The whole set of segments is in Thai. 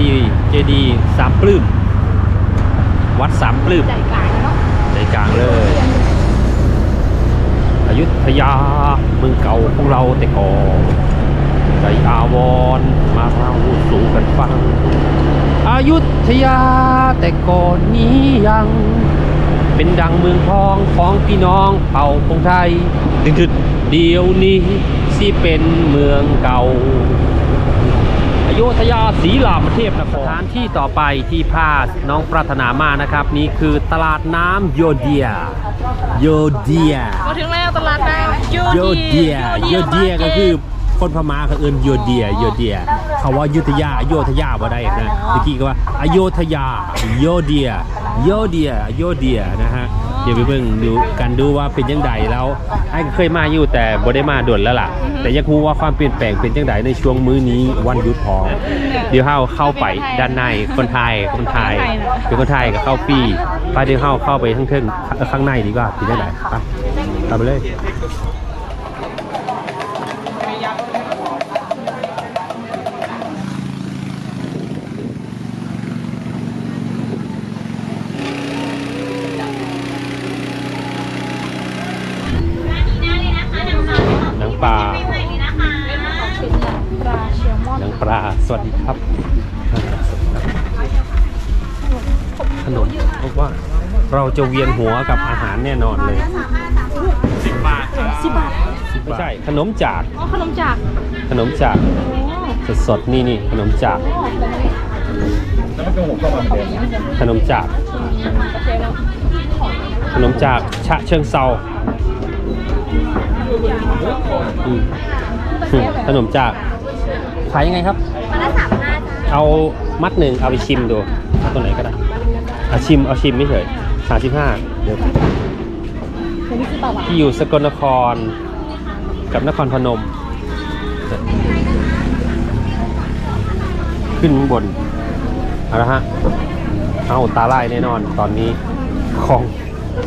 ดีย์เจดีย์สามปลื้มวัดสามปลื้มใจกลางเนาะใจกลางเลยอยุธยาเมืองเก่าของเราแต่ก่อนใจอาวรณ์มาเราสู่กันฟังอายุธยาแต่ก่อนนี้ยัง เป็นดังเมืองทองของพี่น้องเผ่าพงไทยดึงดึดเดียวนี้สิเป็นเมืองเก่าอ โยธยาศรีรามเทพนครสถานที่ต่อไปที่พาน้องปรารถนามานะครับ นี่คือตลาดน้ำโยเดีย โยเดียมาถึงแล้วตลาดน้ำโยเดียโยเดียก็คือคนพม่าเขาเอิ้นโยเดียโยเดีย เขาว่ายุธยาอโยธยาบ่ได้นะเมื่อกี้ก็ว่าอโยธยาโยเดียโยเดียโยเดียนะฮะเดี๋ยวไปเบิ่งดูกันดูว่าเป็นยังไงแล้วไอ้ก็เคยมาอยู่แต่บ่ได้มาด่วนแล้วล่ะ แต่อยากรู้ว่าความเปลี่ยนแปลงเป็นยังไงในช่วงมื้อนี้วันหยุดพองเดี๋ยวเฮาเข้าไปด้านในคนไทยคนไทยเป็นคนไทยก็เข้าฟรีไปเดี๋ยวเฮาเข้าไปข้างเทิงเอ่อข้างในดีกว่าเป็นยังไงไปตามไปเลย จะเวียนหัวกับอาหารแน่นอนเลยสิบบาทสิบบาทไม่ใช่ขนมจากอ๋อขนมจากขนมจากโอ้สดๆนี่นี่ขนมจากขนมจากขนมจากชะเชิงเซาอืมอืมขนมจากขายยังไงครับมาละสามห้าเอามัดหนึ่งเอาไปชิมดูเอาตัวไหนก็ได้เอาชิมเอาชิมไม่เฉย สามสิบห้าเดี๋ยวคุณนี่คือเปล่าวะที่อยู่สกลนครกับนครพนม ขึ้นข้างบนเอาละฮะเอาตาลายแน่นอนตอนนี้ของ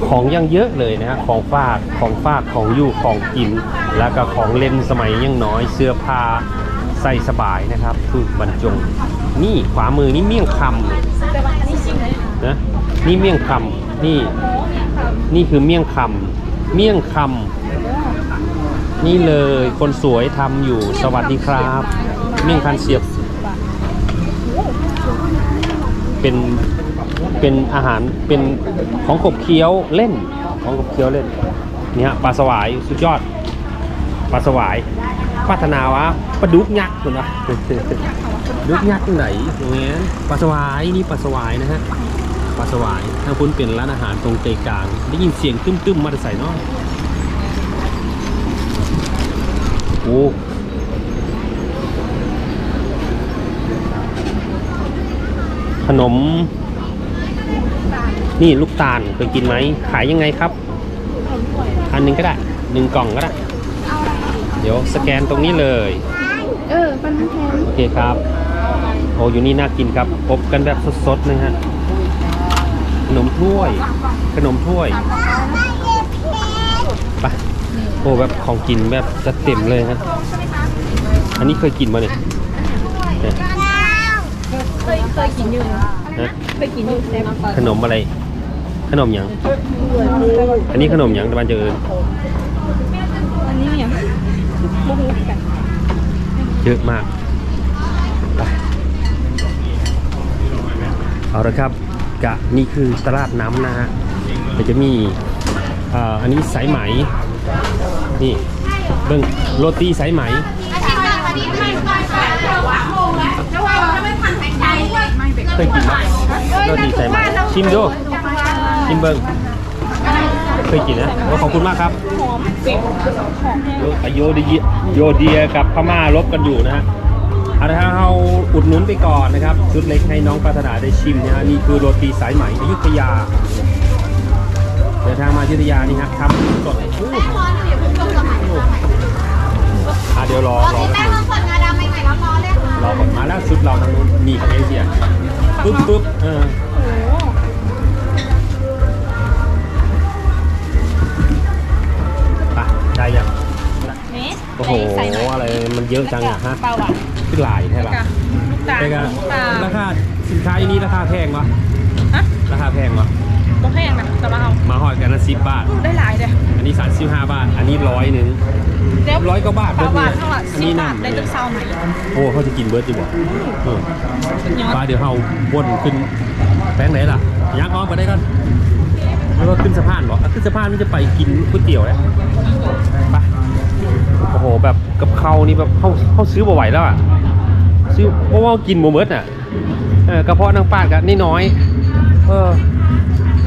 ของยังเยอะเลยนะฮะของฝากของฝากของอยู่ของกิน แล้วก็ของเล่นสมัยยังน้อยเสื้อผ้าใส่สบายนะครับคือบรรจง นี่ขวามือนี่เมี่ยงคำแต่ว่าอันนี้ชิมเลยนะนี่เมี่ยงคำ นี่นี่คือเมี่ยงคำเมี่ยงคำนี่เลยคนสวยทำอยู่สวัสดีครับ เมี่ยงคันเสียบ เป็นเป็นอาหารเป็นของขบเคี้ยวเล่นของขบเคี้ยวเล่นนี่ฮะปลาสวายสุดยอดปลาสวายพัฒนาวะปลาดุกยักษ์คุณวะดุกยักษ์ไหนตรงนี้ปลาสวายนี่ปลาสวายนะฮะ ปลาสวาย ถ้าคุณเป็นร้านอาหารตรงใจกลาง ได้ยินเสียงตึ้มๆมาแต่ใส่เนาะโอ้ขนม นี่ลูกตาลเคยกินไหม ขายยังไงครับ อันหนึงก็ได้หนึ่งกล่องก็ได้ เดี๋ยวสแกนตรงนี้เลย เออปันน้ำแข็งโอเคครับ โอ้อยู่นี่น่ากินครับ อบกันแบบสดๆนะฮะ ขนมถ้วย ขนมถ้วยไปโอ้แบบของกินแบบจะเต็มเลยฮะอันนี้เคยกินมาเนี่ยเนี่ยเคยเคยกินอยู่นะเคยกินอยู่แซ่บขนมอะไร ขนมหยังอันนี้ขนมหยังตะวันเจริญอันนี้เนี่ยบุ้งกันเยอะมากไปเอาละครับ กะนี่คือตลาดน้ำนะฮะเดี๋ยวจะมีอันนี้สายไหม นี่เบิ้งโรตีสายไหมเคยกินไหมโรตีสายไหมชิมดูชิมเบิ้งเคยกินนะขอบคุณมากครับอโยเดียโยเดียกับพม่ารบกันอยู่นะฮะ เอาละครับเราอุดหนุนไปก่อนนะครับ ชุดเล็กให้น้องปรารถนาได้ชิมนะฮะนี่คือโรตีสายไหมอยุธยาเดินทางมาอยุธยานี่ฮะทำสดอู้อะเดี๋ยวรอรอแป๊บนึงรอก่อนมาแล้วชุดเราทางนู้นมีกับเอเชียปึ๊บปึ๊บเออโอ้โหไปได้ยังนี่โอ้โหใส่หน่อยอะไรมันเยอะจังอะฮะ เปล่าอะ ขึ้นลายใช่ปะค่ะตาลแต่ก็ตาลราคาสินค้าอันนี้ราคาแพงวะฮะราคาแพงวะก็แพงนะแต่ว่าเอามาหอยกันนะสิบบาท ได้หลายเลยอันนี้สามสิบห้าบาท อันนี้ร้อยหนึ่งแล้วร้อยกว่าบาทปลาหวานเบิดเนี่ยเท่าไหร่อันสินี้บบาทน่ะได้จนเศร้าไหมโอ้เขาจะกินเบิร์ดจีบ่เออสุดยอดปลาเดี๋ยวเฮาวนขึ้นแป้งไหนล่ะยักอ้อมไปได้ก่อนแล้วก็ขึ้นสะพานบ่อะขึ้นสะพานนี่จะไปกินก๋วยเตี๋ยวแล้วไป โอ้โหแบบกับเขาวนี่แบบเขาเขาซื้อบ่ไหวแล้วอะซื้อเพราะว่ากินโมเมิร์ดอะเออกระเพาะนางปาดกันนี่น้อยเออ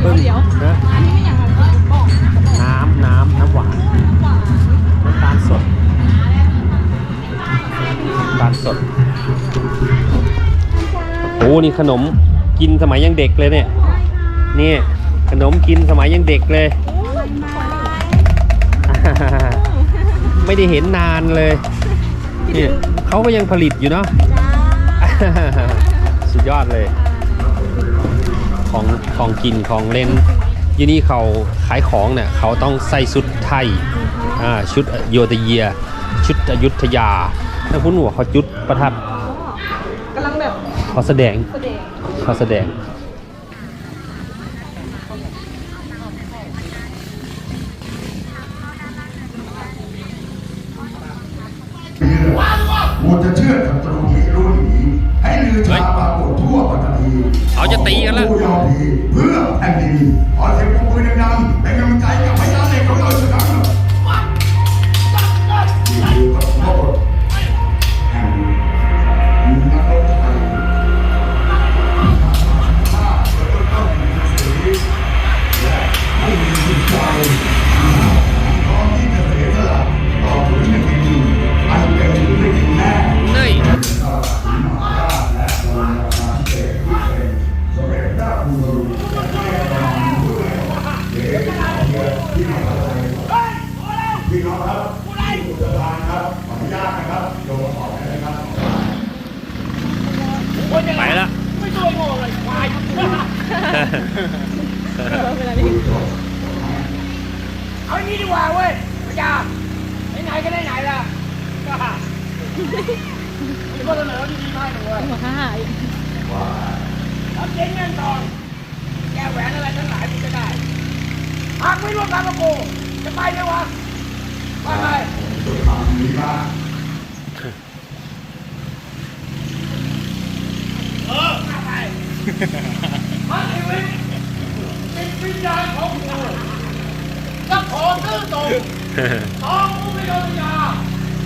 เบิ่งเดี๋ยวนะอันนี้ไม่อย่างไรบอกน้ำน้ำน้ำหวานน้ำตาลสดน้ำตาลสดโอ้นี่ขนมกินสมัยยังเด็กเลยเนี่ยนี่ขนมกินสมัยยังเด็กเลย ไม่ได้เห็นนานเลยเนี่ยเขาก็ยังผลิตอยู่เนาะสุดยอดเลยของของกินของเล่นยี่นี่เขาขายของเนี่ยเขาต้องใส่ชุดไทยอ่าชุดโยธเยีย ชุดอยุธยาถ้าคุณหัวเขาจุดประทัดกำลังแบบเขาแสดงแสดงเขาแสดง มัวจะเชื่อกับตรงผีรู้หนีให้ลือชาปรากฏทั่วปัตตานีเขาจะตีกันแล้วผู้ยอมผีเพื่อแผ่นดินขอเสียงปรบมือดังๆเป็นกำลังใจกับพยาน เวลานี้เอาอย่างนี้ดีกว่าเว้ยพระเจ้าไหนๆก็ไหนๆล่ะก็มีข้อเสนอดีๆมาให้หนูเว้ยหัวข้าหายรับเจ๊งเงินทองแกแหวนอะไรทั้งหลายมึงจะได้หากไม่ร่วมทางกับกูจะไปไหมวะว่าไงเออมาไปมาชีวิตเป็น วิญญาณของกูจะขอซื่อตรงน้องกูไม่ยอมยา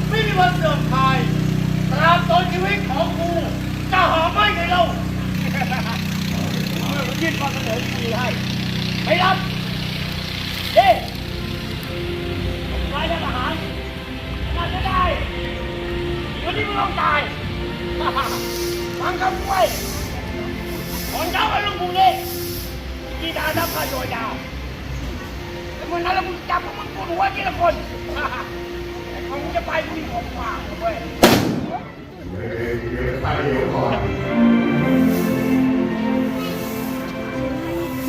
ไม่มีวันเสื่อมคลายตราบตนชีวิตของกูจะหาไม่ไงเราเอาเลยผมยื่นข้อเสนอดีให้ไม่รับเด้รายทหารน่าจะได้ วันนี้มึงต้องตายฟังคำไว้ก่อนเจ้าไอ้ลุงกูนี่ที่ ดาดับขาโดยดาวไอ้คนนั้นแล้วมึงจับมึงปวดหัวทีละคนไอ้ของมึงจะไปมึงมีของฝากเว้ย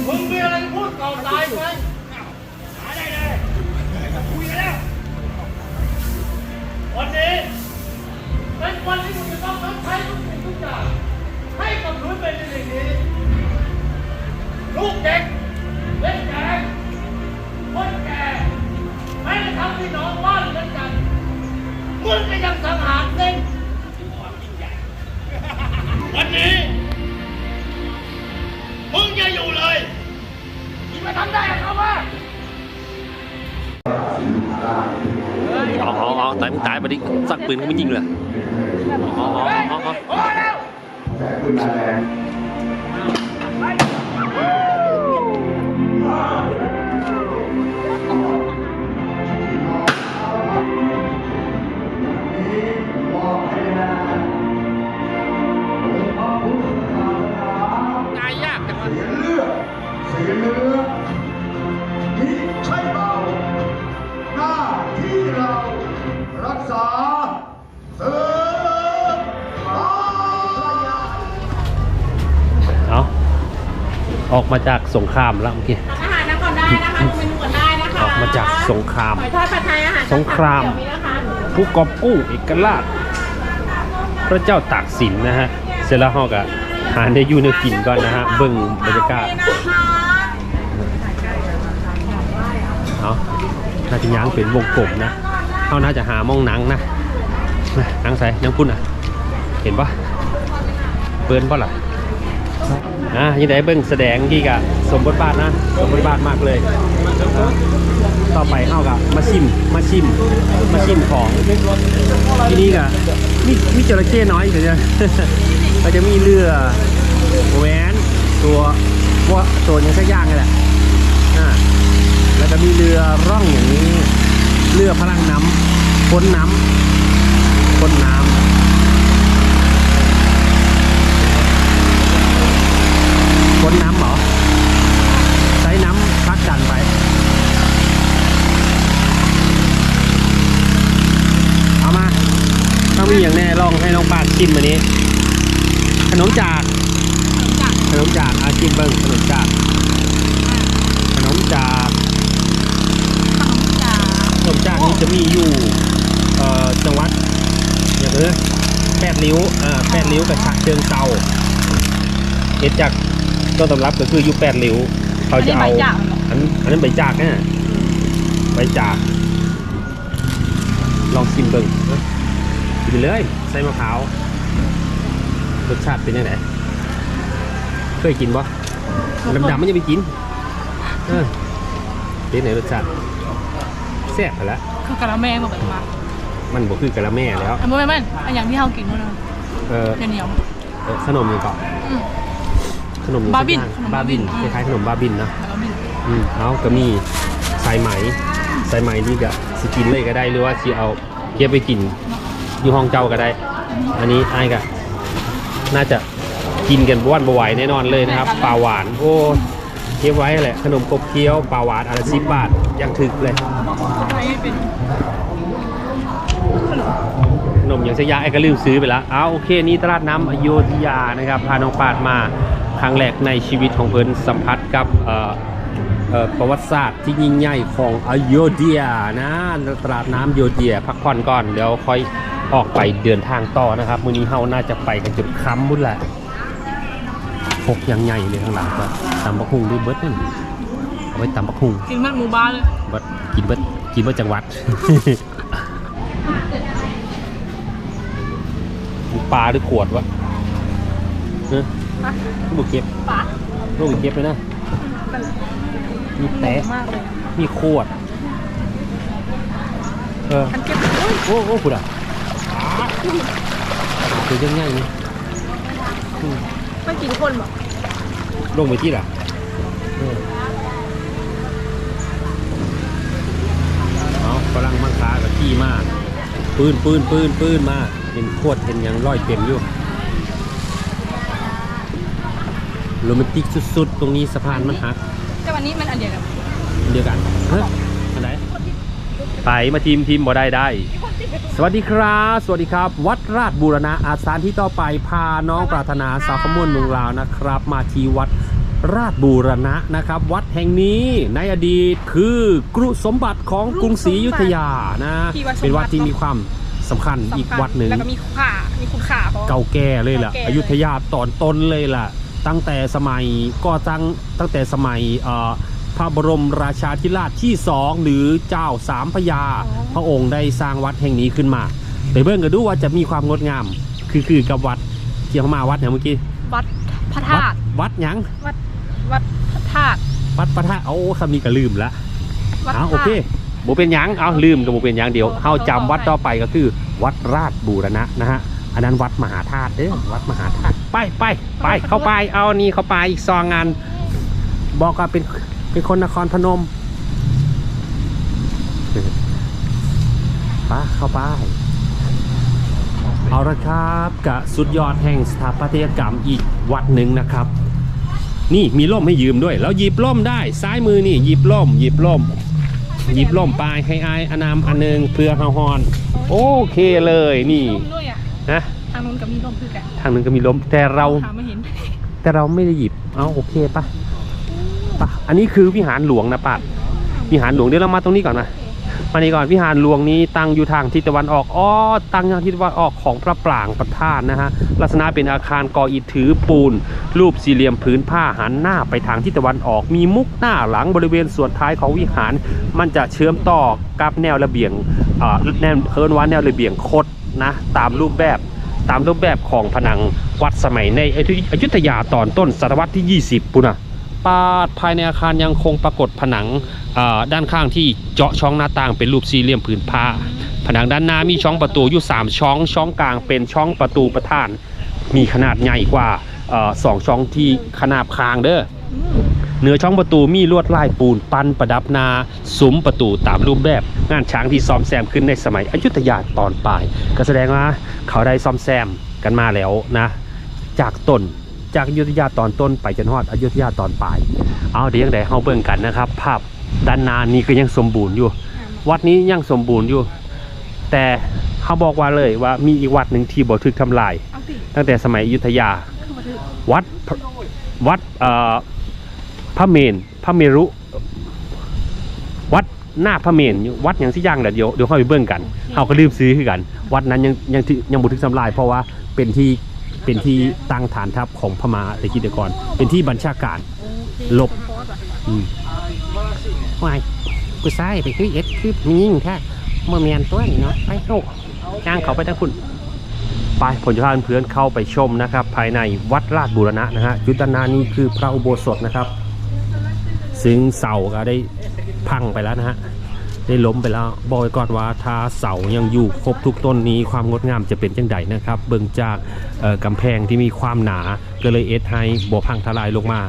มึงมีอะไรพูดก่อนตายไหมหาได้เลยคุยกันแล้ววันนี้เป็นวันที่มึงจะต้องชดใช้ทุกสิ่งทุกอย่างให้กับพื้นเป็นอย่งนี้ ลูกเด็กเล็กแดงคนแก่ไม่ได้ทำพี่น้องบ้านเหมือนกันมึงก็ยังสังหารเส้นวันนี้มึงอย่าอยู่เลยมึงมาทำได้เขาว่าเอาเอาเอาตายมึงตายไปดิสักปืนเขาไม่ยิงเลยเอาเอาเฮ้ยเอาเอาพอ ออกมาจากสงครามแล้วเมื่อกี้อาหารน้ำก่อนได้นะคะดูเมนูก่อนได้นะคะออกมาจากสงคราม หอยทอดผัดไทยอาหารสงคราม เดี๋ยวนี้นะคะผู้กอบกู้เอกราช พระเจ้าตากสินนะฮะ เสร็จแล้วเราก็หาได้อยู่ในกินก่อนนะฮะ เบิ่งบรรยากาศ เอาน่าจะย้างเป็นวงกลมนะเขาน่าจะหามองหนังนะนะหนังใส่ยังพุ่นอะ เห็นปะเปิ้นปะล่ะ อะยังไงเบิ่งแสดงที่กะสมบทบาทนะ สมบทบาทมากเลยนะต่อไปเข้ากับมาชิมมาชิมมาชิมของที่นี่กะมีมีจระเข้น้อยอยู่เนี่ยจะมีเรือแหวนตัวว่าตัวยังสักอย่างนี่แหละอ่าแล้วก็มีเรือร่องอย่างนี้ เรือพลังน้ำพ้นน้ำพ้นน้ำพ้นน้ำเหรอ ใช้น้ำพักดันไป เอามา ต้องมีอย่างแน่ ลองให้น้องปาดชิมอันนี้ ขนมจากขนมจากอาชิมเบิ้งขนมจากขนมจากขนมจากนี่จะมีอยู่เอ่อจังหวัดอย่างเออแปดริ้วอ่าแปดริ้วกับฉะเชิงเซาเอ็ดจากต้นตำรับก็คืออยู่แปดริ้วเขาจะเอาอันอันนั้นใบจากนะใบจาก ลองชิมเบิ้งนะกินไปเลยใส่มะพร้าวรสชาติเป็นยังไงเคยกินปะดำๆมันจะไปกินเออเป็นไหนรสชาติแซ่บไปแล้วคือกะละแมมาแบบมามันบอกคือกะละแม่แล้วอันไม่ไม่อันอย่างที่เรากินนู่นนะเออเหนียวเออขนมยังก่อนๆอืมขนมยังบาบินสักอย่งขนมบาบาบิบินนคล้ายๆขนมบาบินนะแล้วก็บินอืมเอาก็มีสายไหมสายไหมนี่ก็สิกินเลยก็ได้หรือว่าสิเอาเก็บไปกิน อยู่ห้องเจ้าก็ได้ อันนี้ไอ้ายก็น่าจะกินกันบ้วนบไหวแน่นอนเลยนะครับปลาหวานโอ้เก็บไว้แหละขนมกบเคี้ยวปลาหวานอนละสิบบาทยังถึกเลยอะไรไม่เป็นขนมอย่างสยาไอ้ก็ลืมซื้อไปแล้วเอาโอเค นี่ตลาดน้ำอโยธยานะครับพาน้องปาดมาครั้งแรกในชีวิตของเพิ่นสัมผัสกับเอ่อเอ่อประวัติศาสตร์ที่ยิ่งใหญ่ของอโยธยานะตลาดน้ำโยธยาพักผ่อนก่อน เดี๋ยวค่อย ออกไปเดินทางต่อนะครับมื้อนี้เฮาน่าจะไปกันจนค่ำบุ่นแหละพกอยังใหญ่เลยข้างหลังก็ตำบักหุ่งด้วยเบิดนั่นเอาไว้ตำบักหุ่งกินมันหมูบ้านเลยเบิดกินเบิดกินเบิดจังหวัดปลาหรือขวดวะเออลูกเก็บปะลูกเก็บเลยนะมีแตะมากเลยมีขวดเออคันเก็บโอ้โอ้คุณอะ เป็นยังไงนี่อืมไม่กินคนบอกลงไปที่ล่ะเออเอากำลังมังคากับที่มากปืนปืนปืนปืนมาเห็นขวดเห็นหยังร้อยเต็มอยู่โรแมนติกสุดๆ ตรงนี้สะพานมันหักแต่วันนี้มันอันเดียวกันเดียวกันเฮ้ยอันไหน ไปมาทีมทีมบ่ได้ได้ สวัสดีครับ สวัสดีครับ วัดราชบูรณะอาสานที่ต่อไปพาน้องปรารถนาสาวขมวนเมืองลาวนะครับ มาที่วัดราชบูรณะนะครับ วัดแห่งนี้ในอดีตคือกรุสมบัติของกรุงศรีอยุธยานะเป็นวัดที่มีความสำคัญอีกวัดหนึ่งแล้วก็มีค่ามีคุณค่าเพราะเก่าแก่เลยล่ะเก่าแก่อยุธยาตอนต้นเลยล่ะ ตั้งแต่สมัยก็ตั้งตั้งแต่สมัยเอ่อ พระบรมราชาธิราชที่สองหรือเจ้าสามพระยา พระองค์ได้สร้างวัดแห่งนี้ขึ้นมาไปเบิ่งกันดูว่าจะมีความงดงาม คือคือกับวัดที่เขามาวัดอย่างเมื่อกี้วัดพระวัธาดตุวัดหยังวัดวัดพระธาตุวัดพระธาตุเอาคำนี้ก็ลืมละวัดเอาพระโอเคโบเป็นหยังเอาลืมกับโบเป็นหยังเดียวเฮาจำวัดต่อไปก็คือ วัดราชบูรณะนะฮะอันนั้นวัดมหาธาตุเด้อวัดมหาธาตุไปไปไปเข้าไปเอานี่เข้าไปอีกซองงานบอกว่าเป็น เป็นคนนครพนมไปเข้าไปเอาละครับกับสุดยอดแห่งสถาปัตยกรรมอีกวัดหนึ่งนะครับ นี่มีร่มให้ยืมด้วยแล้วหยิบร่มได้ซ้ายมือนี่หยิบร่มหยิบร่มหยิบร่มไปให้อายอนามอันหนึงเพื่อเฮาฮอน โอเคเลยนี่ร่มด้วยอะนะทางนู้นก็มีร่มคือกันทางหนึงก็มีร่มแต่เราหาไม่เห็นแต่เราไม่ได้หยิบเอาโอเคปะปะ อันนี้คือวิหารหลวงนะปัดวิหารหลวงเดี๋ยวเรามาตรงนี้ก่อนนะมานี่ก่อนวิหารหลวงนี้ตั้งอยู่ทางทิศตะวันออกอ๋อตั้งทางทิศตะวันออกของพระปรางประธานนะฮะลักษณะเป็นอาคารก่ออิฐถือปูน รูปสี่เหลี่ยมผืนผ้าหันหน้าไปทางทิศตะวันออก มีมุกหน้าหลังบริเวณส่วนท้ายของวิหาร มันจะเชื่อมต่อกับแนวระเบียงอ่าแนวเฮิร์นว่าแนวระเบียงคดนะตามรูปแบบตามรูปแบบของผนังวัดสมัยในอยุอยุธยาตอนต้นศตวรรษที่ 20ปุนะ ปาดภายในอาคารยังคงปรากฏผนังด้านข้างที่เจาะช่องหน้าต่างเป็นรูปสี่เหลี่ยมผืนผ้า ผนังด้านหน้ามีช่องประตูอยู่ 3 ช่อง ช่องกลางเป็นช่องประตูประธาน มีขนาดใหญ่กว่าสองช่องที่ขนาบคางเด้อเหนือช่องประตูมีลวดลายปูนปั้นประดับนาซุ้มประตูตามรูปแบบ งานช้างที่ซ่อมแซมขึ้นในสมัยอยุธยาตอนปลาย ก็แสดงว่าเขาได้ซ่อมแซมกันมาแล้วนะ จากต้น จากอยุธยาตอนต้นไปจนฮอดอยุธยาตอนปลาย เอาเดี๋ยวยังไงเฮาเบิ่งกันนะครับ ภาพด้านหนานี้ก็ยังสมบูรณ์อยู่ วัดนี้ยังสมบูรณ์อยู่ แต่เขาบอกว่าเลยว่ามีอีกวัดหนึ่งที่บ่ถูกทำลายเอาสิตั้งแต่สมัยอยุธยาคือมาถือวัดพระวัดเอ่อพระเมนพระเมรุ วัดหน้าพระเมนอยู่วัดอย่างที่ย่างแหละเดี๋ยวเดี๋ยวเข้าไปเบิ่งกันเขาก็ลืมซื้อคือกัน วัดนั้นยังยังที่ยังบุทึกทำลาย เพราะว่าเป็นที่ เป็นที่ตั้งฐานทัพของพม่าตะกี้แต่ก่อน เป็นที่บัญชาการลบอืมวายกูใส่ไปคือเอ็ดคือมียิ่งแค่เมื่อเมียนตัวนี่เนาะไปโอ้ย่างเขาไปทางคุณไปผมจะพาเพื่อนเข้าไปชมนะครับ ภายในวัดราชบูรณะนะฮะจุดด้านหน้านี้คือพระอุโบสถนะครับ ซึ่งเสาก็ได้พังไปแล้วนะฮะ ได้ล้มไปแล้วบอกไว้ก่อนว่าถ้าเสายังอยู่ครบทุกต้นนี้ความงดงามจะเป็นจังใดนะครับ เบิ่งจากกำแพงที่มีความหนาก็เลยเอสให้บ่พังทลายลงมา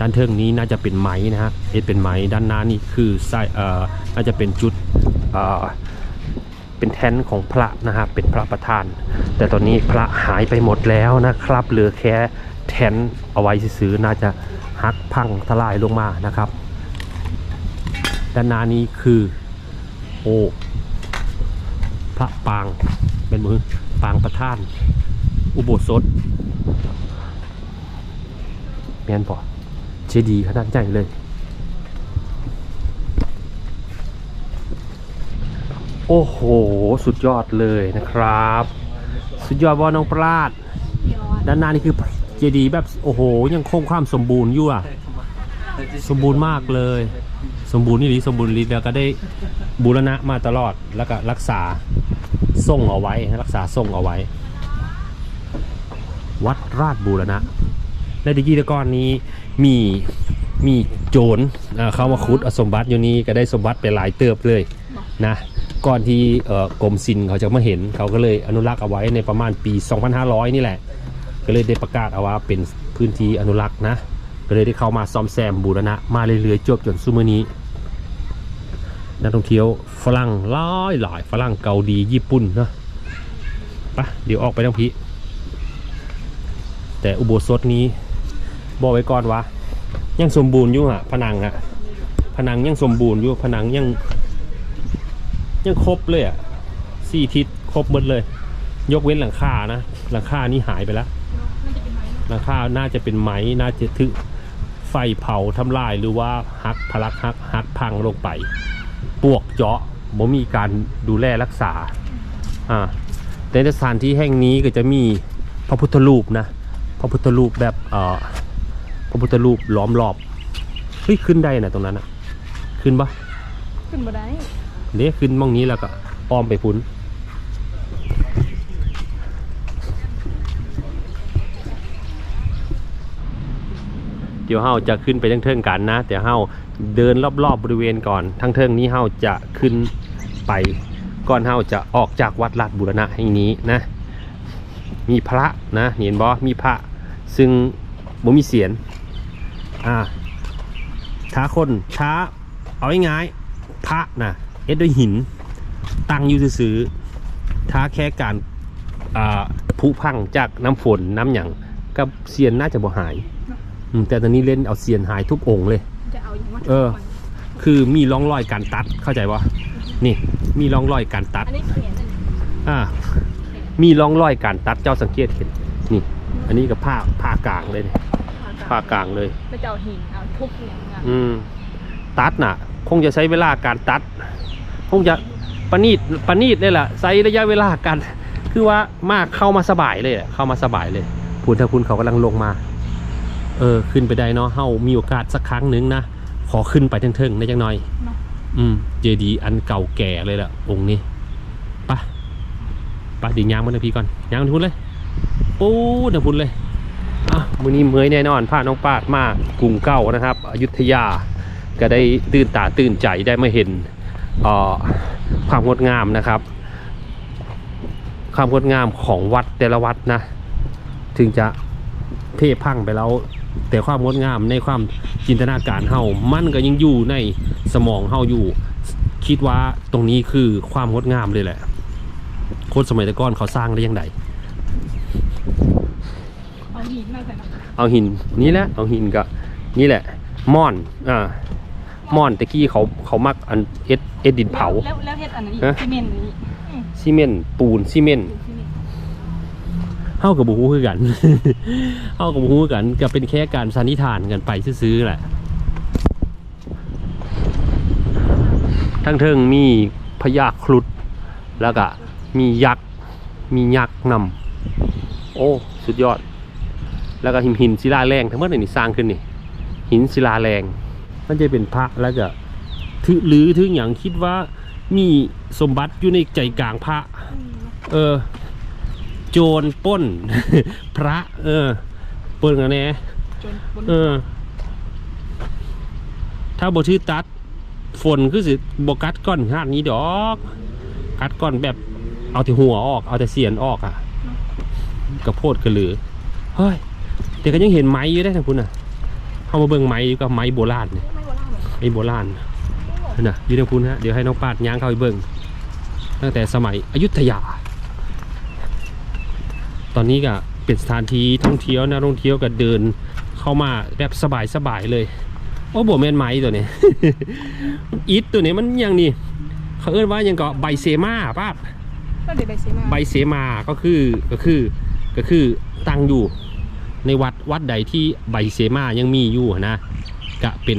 ด้านเทิงนี้น่าจะเป็นไม้นะฮะเอสเป็นไม้ด้านหน้านี่คือไส้เอ่อน่าจะเป็นจุดเอ่อเป็นแท่นของพระนะครับเป็นพระประธาน แต่ตอนนี้พระหายไปหมดแล้วนะครับเหลือแค่แท่นเอาไว้ซื้อน่าจะหักพังทลายลงมานะครับ ด้านหน้านี้คือ โอ้พระปางเป็นมือปางประธาน อุโบสถแมนปอเจดีย์ขนาดใหญ่เลยโอ้โห สุดยอดเลยนะครับ สุดยอดว่าน้องปราดย้อนด้านหน้านี่คือเจดีย์แบบ โอ้โห ยังคงความสมบูรณ์อยู่อะสมบูรณ์มากเลย สมบูรณ์นี่หรือสมบูรณ์ลีแล้วก็ได้บูรณะมาตลอดแล้วก็รักษาส่งเอาไว้รักษาส่งเอาไว้ วัดราชบูรณะในดิกีตะกอนนี้มีมีโจรเข้ามาคุดอสมบัติอยู่นี้ก็ได้สมบัติไปหลายเติบเลยนะก่อนที่กรมศิลป์เขาจะมาเห็นเขาก็เลยอนุรักษ์เอาไว้ในประมาณปี 2500 นี่แหละ ก็เลยได้ประกาศเอาว่าเป็นพื้นที่อนุรักษ์นะก็เลยได้เข้ามาซ่อมแซมบูรณะมาเรื่อยๆจบจนซุมื้อนี้ นักท่องเที่ยวฝรั่งหลายหลายฝรั่งเกาหลีญี่ปุ่นเนาะปะเดี๋ยวออกไปทางพีแต่อุโบสถนี้บอกไว้ก่อนว่ายังสมบูรณ์อยู่อะผนังอะผนังยังสมบูรณ์อยู่ผนังยังยังครบเลยอะสี่ทิศครบหมดเลย ยกเว้นหลังคานะหลังคานี่หายไปแล้วหลังคาน่าจะเป็นไม้น่าจะถึกไฟเผาทำลายหรือว่าหักพลักหักหักพังลงไป ปวกเจาะบ่มีการดูแลรักษาอ่าแต่ในสถานที่แห่งนี้ก็จะมีพระพุทธรูปนะพระพุทธรูปแบบเอ่อพระพุทธรูปล้อมรอบเฮ้ยขึ้นได้นะตรงนั้นอะขึ้นปะขึ้นมาได้เดี๋ยวขึ้นมองนี้แล้วก็อ้อมไปพุ้นเดี๋ยวเฮาจะขึ้นไปทั้งเทิงกันนะแต่เฮา เดินรอบๆบบริเวณก่อน ทั้งเทิงนี้เฮาจะขึ้นไปก่อนเฮาจะออกจากวัดลาดบุรณะแห่งนี้นะ มีพระนะเห็นบ่มีพระซึ่งบ่มีเสียนอ่าท้าคนท้าเอาง่ายๆพระนะเอ็ดด้วยหิน ตั้งอยู่ซื่อท้าแค่การอ่าผุพังจากน้ำฝนน้ำหยังกับเสียนน่าจะบ่หาย แต่ตอนนี้เล่นเอาเสียนหายทุกองค์เลย อาอย่างว่าเออ คือมีร่องรอยการตัดเข้าใจปะนี่มีร่องรอยการตัด อันนี้เขียนอันนี้อ่า มีร่องรอยการตัดเจ้าสังเกตเห็นนี่ อันนี้ก็ผ้าผ้ากลางเลยนี่ผ้ากลางเลย ไปเจ้าหินเอาทุบอย่างเงี้ยอืม ตัดน่ะ คงจะใช้เวลาการตัด คงคงจะประณีตประณีตเลยล่ะใช้ระยะเวลากันคือว่ามากเข้ามาสบายเลยอะเข้ามาสบายเลยพูนถ้าคุณเขากำลังลงมา เออ ขึ้นไปได้เนาะเฮามีโอกาสสักครั้งหนึ่งนะข อขึ้นไปเทิงๆได้จังหน่อยเนาะอืมเจดีย์อันเก่าแก่เลยล่ะ องค์นี้ไปะปะดียางมันนะพี่ก่อนยางมันพุ่นเลยปูดนะพุ่นเลยอะมือนี้เมยแน่นอนพาน้องปาดมากรุงเก้านะครับอยุธยาก็ได้ตื่นตาตื่นใจได้มาเห็นเอ่อความงดงามนะครับ ความงดงามของวัดแต่ละวัดนะ ถึงจะเพ่พังไปแล้ว แต่ความงดงามในความจินตนาการเฮามันก็ยังอยู่ในสมองเฮาอยู่ คิดว่าตรงนี้คือความงดงามเลยแหละคนสมัยแตะก้อนเขาสร้างได้ยังไงเอาหินมาใส่เนาะเอาหินนี่แหละเอาหินก็นี่แหละม่อนอ่าม่อนตะกี้เขาเขามักอันเอ็ดเอ็ดดินเผาแล้วแล้วเฮ็ดอันนั้นอีกฮะซีเมนต์อันนี้อืมซีเมนต์ปูนซีเมนต์ซี เมนต์เฮากับบุฮูคือกันเฮากับบุฮูคือกันก็เป็นแค่การสันนิษฐานกันไปซื้อๆแหละ ทั้งเทิงมีพญาครุฑแล้วก็มียักษ์มียักษ์นำโอ้สุดยอด แล้วก็หินหินศิลาแรงทั้งหมดนี่สร้างขึ้นนี่ หินศิลาแรง มันจะเป็นพระแล้วก็ถือหรือถึงอย่างคิดว่ามีสมบัติอยู่ในใจกลางพระ เออ โจรปล้น พระ เออปล้นกันแน่จนบนเออ ถ้าบชื่อตัด ฝนคือสิบกัดก้อนหาดนี้ดอก กัดก้อนแบบเอาแต่หัวออก เอาแต่เสียนออกอะกระโพดกระหรือเฮ้ยแต่ก็ยังเห็นไม้อยู่ได้ทางคุณน่ะเข้ามาเบิ่งไม้อยู่กับไม้โบราณเนี่ยไม่ว่าล่าเหรอไม้โบราณนั่นน่ะอยู่ทางคุณฮะเดี๋ยวให้น้องปาดย่างเข้าไปเบิ่งตั้งแต่สมัยอยุธยา ตอนนี้ก็เป็นสถานที่ท่องเที่ยวนะท่องเที่ยวก็เดินเข้ามาแบบสบายๆเลย โอ้โบแมนไม้ตัวนี้อิฐตัวนี้มันยังนี่เขาเอิ้นว่ายังก็ใบเซมาป้าบก็เดี๋ยวไปซีมาใบเสมาก็คือก็คือก็คือตั้งอยู่ในวัดวัดใดที่ใบเสมายังมีอยู่นะก็เป็น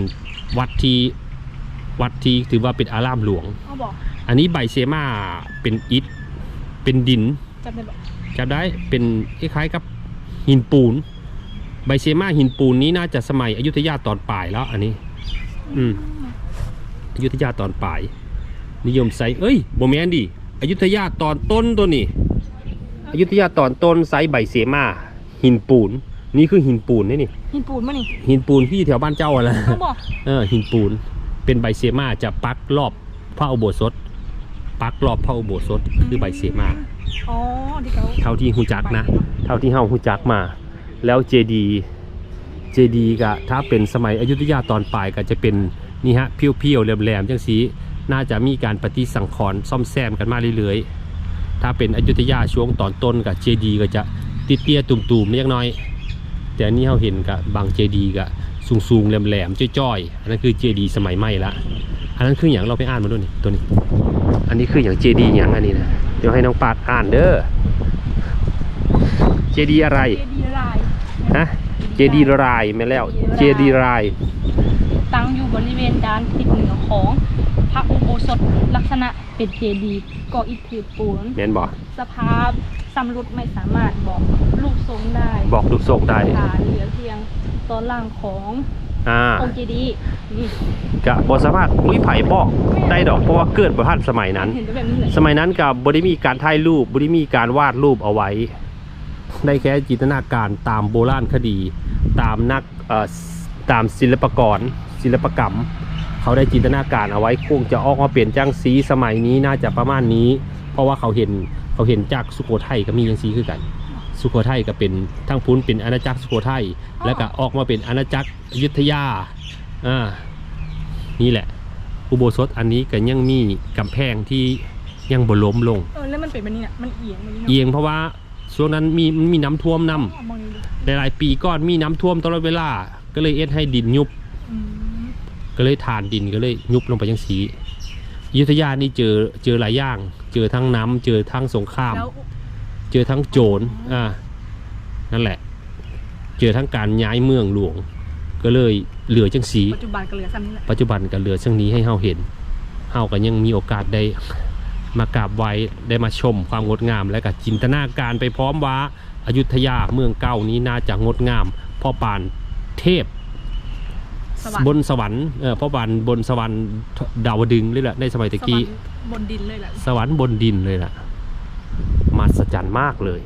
วัดที่วัดที่ถือว่าเป็นอารามหลวงเอาบอกอันนี้ใบเสมาเป็นอิฐเป็นดินจำได้บอก จำได้เป็นคล้ายๆกับหินปูน ใบเสมาหินปูนนี้น่าจะสมัยอยุธยาตอนปลายแล้วอันนี้ อืมอยุธยาตอนปลาย นิยมใส่เอ้ยโบแมนดิอยุธยาตอนต้นตัวนี้อยุธยาตอนต้นไซส์ใบเสมาหินปูน นี่คือหินปูนนี่นี่หินปูนมานี่หินปูนที่แถวบ้านเจ้าอะไรเอาบอกเออหินปูนเป็นใบเสมาจะปักรอบพระอุโบสถปักรอบพระอุโบสถคือใบเสมา อ๋อที่เขาเท่าที่หูจักนะ เท่าที่เฮาหูจักมา แล้วเจดีเจดีก็ถ้าเป็นสมัยอยุธยาตอนปลายก็จะเป็นนี่ฮะเพียวๆแหลมๆจังสีน่าจะมีการปฏิสังขรณ์ซ่อมแซมกันมาเรื่อยๆ ถ้าเป็นอยุธยาช่วงตอนต้นกับเจดีก็จะติเตี้ยตุ่มๆเล็กน้อย แต่อันนี้เราเห็นกับบางเจดีก็สูงๆแหลมๆจ้อยๆ อันนั้นคือเจดีสมัยใหม่ละ อันนั้นคืออย่างเราไปอ่านมาด้วยนี่ตัวนี้ อันนี้คืออย่างเจดีอย่างอันนี้นะ ดี๋ยวให้น้องปาดอ่านเด้อเจดีอะไรเจดีย์ลายฮะเจดีรายไม่แล้ว เจดีราย ตั้งอยู่บริเวณด้านทิศเหนือของพระอุโบสถลักษณะเป็นเจดีย์ก่ออิฐถือปูนแม่นบอกสภาพสำรุดไม่สามารถบอกรูปทรงได้ บอกลูกส่งได้ฐานเหลือเพียงตอนล่างของ อ่าองค์เจดีย์นี่กะบอสามารถลุยไผ่บอกได้ดอกเพราะว่าเกิดบ่ทันสมัยนั้น เห็นแบบนี้เลยสมัยนั้นกับบริมีการถ่ายรูปบริมีการวาดรูปเอาไว้ ได้แค่จินตนาการตามโบราณคดี ตามนักเอ่อตามศิลปากรศิลปกรรม เขาได้จินตนาการเอาไว้คงจะออกมาเปลี่ยนจังสีสมัยนี้น่าจะประมาณนี้ เพราะว่าเขาเห็นเขาเห็นจากสุโขทัยก็มีจังสีคือกัน สุโขทัยก็เป็นทั้งพุ้นเป็นอาณาจักรสุโขทัยแล้วก็ออกมาเป็นอาณาจักรอยุธยาอ่านี่แหละ อุโบสถอันนี้ก็ยังมีกำแพงที่ยังบ่ล้มลงเออแล้วมันเป็นแบบนี้เนี่ยมันเอียงแบบนี้เอียงเพราะว่าช่วงนั้นมีมันมีน้ำท่วมนำอ๋อมองดูหลายๆปีก่อนมีน้ำท่วมตลอดเวลา ก็เลยเอ็ดให้ดินยุบ อืมก็เลยทานดินก็เลยยุบลงไปยังสีอยุธยานี่เจอเจอหลายอย่าง เจอทั้งน้ำเจอทั้งสงคราม แล้ว เจอทั้งโจรอ่านั่นแหละ เจอทั้งการย้ายเมืองหลวง ก็เลยเหลือจังสีปัจจุบันก็เหลือซ้ำนี่แหละปัจจุบันก็เหลือช่างนี้ให้เฮาเห็นเฮาก็ยังมีโอกาสได้มากราบไหว้ได้มาชมความงดงาม และก็จินตนาการไปพร้อมว่าอายุทยาเมืองเก่านี้น่าจะงดงามเพ่อปานเทพสวรรค์บนสวรรค์เออพ่อปานบนสวรรค์ดาวดึงส์เลยแหละในสมัยตะกี้สวรรค์บนดินเลยแหละสวรรค์บนดินเลยล่ะมหัศ จรรย์มากเลย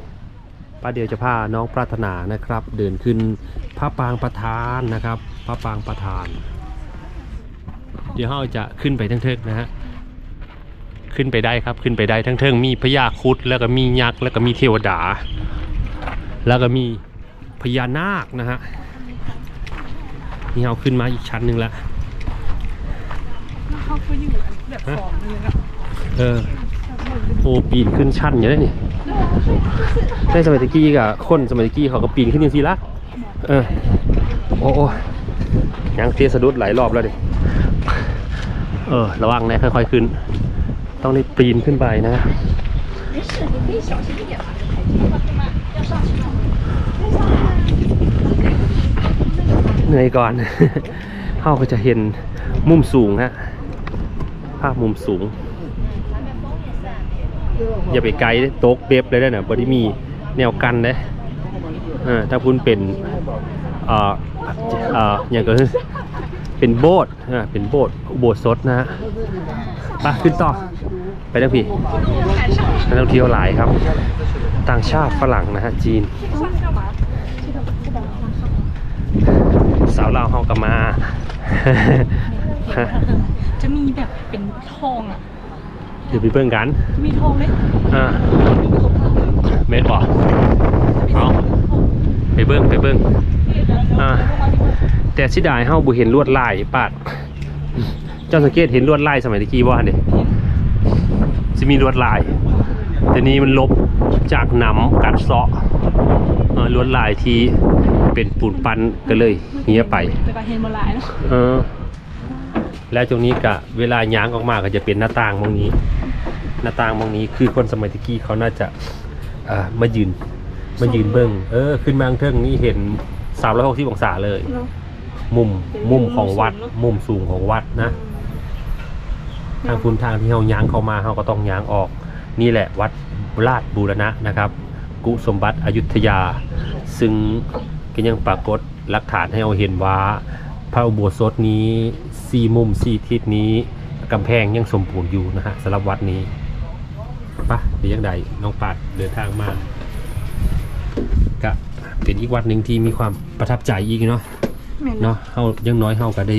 ป้าเดียวจะพาน้องปรารถนานะครับ เดินขึ้นพระปางประธานนะครับ พระปางประธาน เดี๋ยวเราจะขึ้นไปทั้งเทิงนะฮะขึ้นไปได้ครับขึ้นไปได้ทั้งเทิงมีพญาครุดแล้วก็มียักษ์แล้วก็มีเทวดา แล้วก็มีพญานาคนะฮะนี่เราขึ้นมาอีกชั้นหนึ่งแล้วแล้วเขาก็อยู่อันแบบฟอร์มเลยนะเออโอ้ปีนขึ้นชั้นอย่างนี้นี่ ในสมัยตะกี้กับคนสมัยตะกี้เขาก็ปีนขึ้นอย่างนี้ละเออโอ้โอยังเทียสะดุดหลายรอบแล้วดิเออ ระวังนะค่อยๆขึ้น ต้องรีบปีนขึ้นไปนะเหนื่อยก่อน เข้าก็จะเห็นมุมสูงฮะ ภาพมุมสูง อย่าไปไกลเด้ตกเบบเลยได้อนะบริมีแนวกันเลยถ้าคุณเป็นอ่อเอ่ออย่างก็คือเป็นโบสถ์อ่าเป็นโบสถ์อุโบสถนะฮะไปขึ้นต่อไปทั้งพี่นักท่องเที่ยวหลายครับ ต่างชาติฝรั่งนะฮะจีน สาวลาวเฮากลับมา จะมีแบบเป็นทองอะ เดี๋ยวไปเบิ่งกัน มีทองเลยอ่าเม็ดบอกเอาไปเบิ้งไปเบิ้งอ่าแต่สิดายเฮาบ่เห็นลวดลายปาด เจ้าสังเกตเห็นลวดลายสมัยตะกี้บ่หั่นเด้สิมีลวดลาย แต่นี้มันลบจากหนำกัดเซาะเออลวดลายที่เป็นปูนปั้นก็เลยเหียไปแต่ก็เห็นมาหลายเนาะเออแล้วตรงนี้กะเวลาย้างออกมาก็จะเป็นหน้าต่างมองนี้ หน้าต่างมองนี้คือคนสมัยตะกี้เขาน่าจะเอ่อมายืน มายืนเบิ้งเออ ขึ้นมาข้างเทิงนี่เห็น360องศาเลยมุมมุมของวัด มุมสูงของวัดนะ ทางคุณทางที่เฮาย้างเข้ามาเฮาก็ต้องย้างออก นี่แหละวัดราชบูรณะนะครับ กุสมบัติอยุธยา ซึ่งก็ยังปรากฏหลักฐานให้เราเห็นว่า พระอุโบสถนี้สี่มุมสี่ทิศนี้กำแพงยังสมบูรณ์อยู่นะฮะสำหรับวัดนี้ ปะเดี๋ยวยังใดน้องปัดเดินทางมาก็เป็นอีกวัดหนึ่งที่มีความประทับใจอีกเนาะแม่นเนาะเฮายังน้อยเฮาก็ได้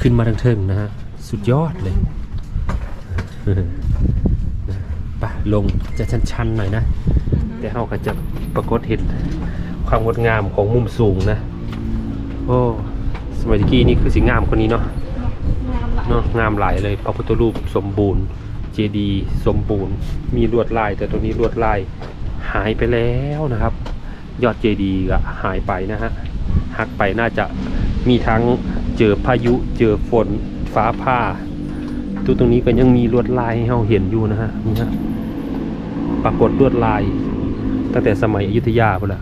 ขึ้นมาทั้งเทิงนะฮะสุดยอดเลยไปลงจะชันๆหน่อยนะแต่เฮาก็จะปรากฏเห็นความงดงามของมุมสูงนะ โอ้สมัยตะกี้นี่คือสิงามคนนี้เนาะงามหลายเนาะงามหลายเลยพระพุทธรูปสมบูรณ์ เจดีสมบูรณ์ มีลวดลาย แต่ตัวนี้ลวดลายหายไปแล้วนะครับ ยอดเจดีก็หายไปนะฮะหักไปน่าจะมีทั้งเจอพายุเจอฝนฟ้าผ่าตัวตรงนี้ก็ยังมีลวดลายให้เราเห็นอยู่นะฮะนี่ฮะปรากฏลวดลาย ตั้งแต่สมัยอยุธยาพุ่นละ